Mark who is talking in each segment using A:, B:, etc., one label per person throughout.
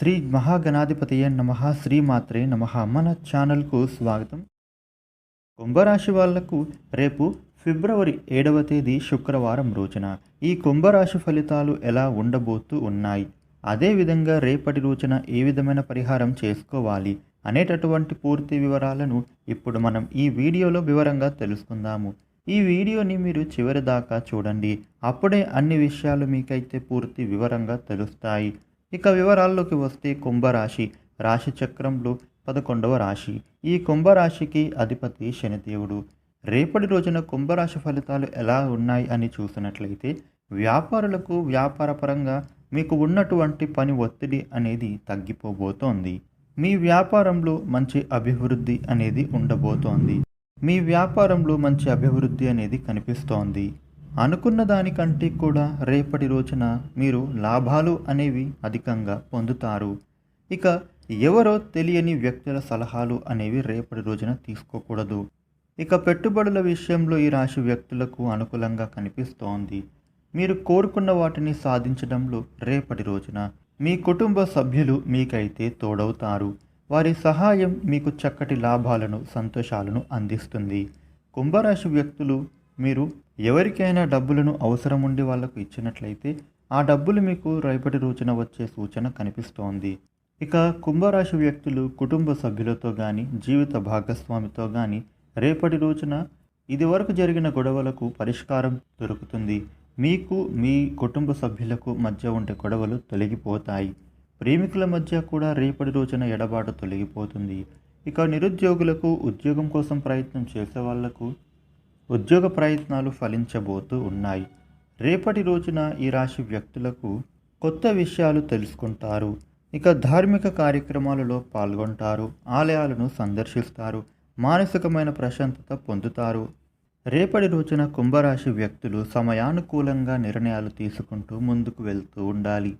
A: శ్రీ మహాగణాధిపతయ నమ శ్రీమాత్రే నమ మన ఛానల్కు స్వాగతం. కుంభరాశి వాళ్ళకు రేపు ఫిబ్రవరి ఏడవ తేదీ శుక్రవారం రోజున ఈ కుంభరాశి ఫలితాలు ఎలా ఉండబోతూ ఉన్నాయి? అదేవిధంగా రేపటి రోజున ఏ విధమైన పరిహారం చేసుకోవాలి అనేటటువంటి పూర్తి వివరాలను ఇప్పుడు మనం ఈ వీడియోలో వివరంగా తెలుసుకుందాము. ఈ వీడియోని మీరు చివరి దాకా చూడండి. అప్పుడే అన్ని విషయాలు మీకైతే పూర్తి వివరంగా తెలుస్తాయి. ఇక వివరాల్లోకి వస్తే కుంభరాశి. రాశి చక్రంలో పదకొండవ రాశి. ఈ కుంభరాశికి అధిపతి శనిదేవుడు. రేపటి రోజున కుంభరాశి ఫలితాలు ఎలా ఉన్నాయి అని చూసినట్లయితే వ్యాపారులకు వ్యాపారపరంగా మీకు ఉన్నటువంటి పని ఒత్తిడి అనేది తగ్గిపోబోతోంది. మీ వ్యాపారంలో మంచి అభివృద్ధి అనేది ఉండబోతోంది. మీ వ్యాపారంలో మంచి అభివృద్ధి అనేది కనిపిస్తోంది. అనుకున్న దానికంటే కూడా రేపటి రోజున మీరు లాభాలు అనేవి అధికంగా పొందుతారు. ఇక ఎవరో తెలియని వ్యక్తుల సలహాలు అనేవి రేపటి రోజున తీసుకోకూడదు. ఇక పెట్టుబడుల విషయంలో ఈ రాశి వ్యక్తులకు అనుకూలంగా కనిపిస్తోంది. మీరు కోరుకున్న వాటిని సాధించడంలో రేపటి రోజున మీ కుటుంబ సభ్యులు మీకైతే తోడవుతారు. వారి సహాయం మీకు చక్కటి లాభాలను సంతోషాలను అందిస్తుంది. కుంభరాశి వ్యక్తులు మీరు ఎవరికైనా డబ్బులను అవసరం ఉండి వాళ్ళకు ఇచ్చినట్లయితే ఆ డబ్బులు మీకు రేపటి రోజున వచ్చే సూచన కనిపిస్తోంది. ఇక కుంభరాశి వ్యక్తులు కుటుంబ సభ్యులతో కానీ జీవిత భాగస్వామితో కానీ రేపటి రోజున ఇదివరకు జరిగిన గొడవలకు పరిష్కారం దొరుకుతుంది. మీకు మీ కుటుంబ సభ్యులకు మధ్య ఉండే గొడవలు తొలగిపోతాయి. ప్రేమికుల మధ్య కూడా రేపటి రోజున ఎడబాటు తొలగిపోతుంది. ఇక నిరుద్యోగులకు ఉద్యోగం కోసం ప్రయత్నం చేసే వాళ్ళకు ఉద్యోగ ప్రయత్నాలు ఫలించబోతూ ఉన్నాయి. రేపటి రోజున ఈ రాశి వ్యక్తులకు కొత్త విషయాలు తెలుసుకుంటారు. ఇక ధార్మిక కార్యక్రమాలలో పాల్గొంటారు. ఆలయాలను సందర్శిస్తారు. మానసికమైన ప్రశాంతత పొందుతారు. రేపటి రోజున కుంభరాశి వ్యక్తులు సమయానుకూలంగా నిర్ణయాలు తీసుకుంటూ ముందుకు వెళ్తూ ఉండాలి.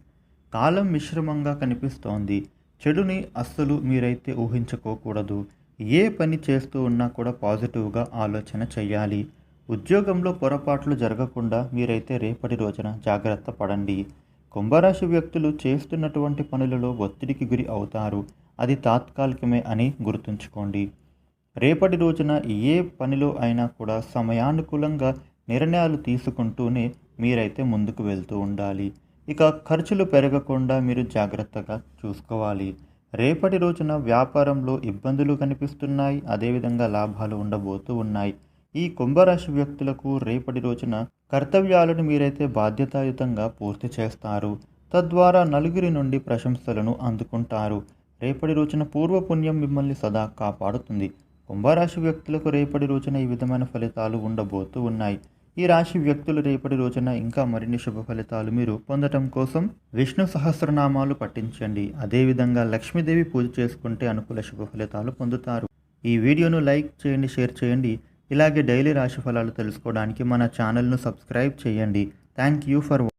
A: కాలం మిశ్రమంగా కనిపిస్తోంది. చెడుని అస్సలు మీరైతే ఊహించుకోకూడదు. ఏ పని చేస్తూ ఉన్నా కూడా పాజిటివ్గా ఆలోచన చేయాలి ఉద్యోగంలో పొరపాట్లు జరగకుండా మీరైతే రేపటి రోజున జాగ్రత్త పడండి. కుంభరాశి వ్యక్తులు చేస్తున్నటువంటి పనులలో ఒత్తిడికి గురి అవుతారు. అది తాత్కాలికమే అని గుర్తుంచుకోండి. రేపటి రోజున ఏ పనిలో అయినా కూడా సమయానుకూలంగా నిర్ణయాలు తీసుకుంటూనే మీరైతే ముందుకు వెళ్తూ ఉండాలి. ఇక ఖర్చులు పెరగకుండా మీరు జాగ్రత్తగా చూసుకోవాలి. రేపటి రోజున వ్యాపారంలో ఇబ్బందులు కనిపిస్తున్నాయి అదేవిధంగా లాభాలు ఉండబోతూ ఉన్నాయి. ఈ కుంభరాశి వ్యక్తులకు రేపటి రోజున కర్తవ్యాలను మీరైతే బాధ్యతాయుతంగా పూర్తి చేస్తారు. తద్వారా నలుగురి నుండి ప్రశంసలను అందుకుంటారు. రేపటి రోజున పూర్వపుణ్యం మిమ్మల్ని సదా కాపాడుతుంది. కుంభరాశి వ్యక్తులకు రేపటి రోజున ఈ విధమైన ఫలితాలు ఉండబోతూ ఉన్నాయి. ఈ రాశి వ్యక్తులు రేపటి రోజున ఇంకా మరిన్ని శుభ ఫలితాలు మీరు పొందటం కోసం విష్ణు సహస్రనామాలు పఠించండి. అదేవిధంగా లక్ష్మీదేవి పూజ చేసుకుంటే అనుకూల శుభ ఫలితాలు పొందుతారు. ఈ వీడియోను లైక్ చేయండి షేర్ చేయండి. ఇలాగే డైలీ రాశి ఫలాలు తెలుసుకోవడానికి మన ఛానల్ను సబ్స్క్రైబ్ చేయండి. Thank you for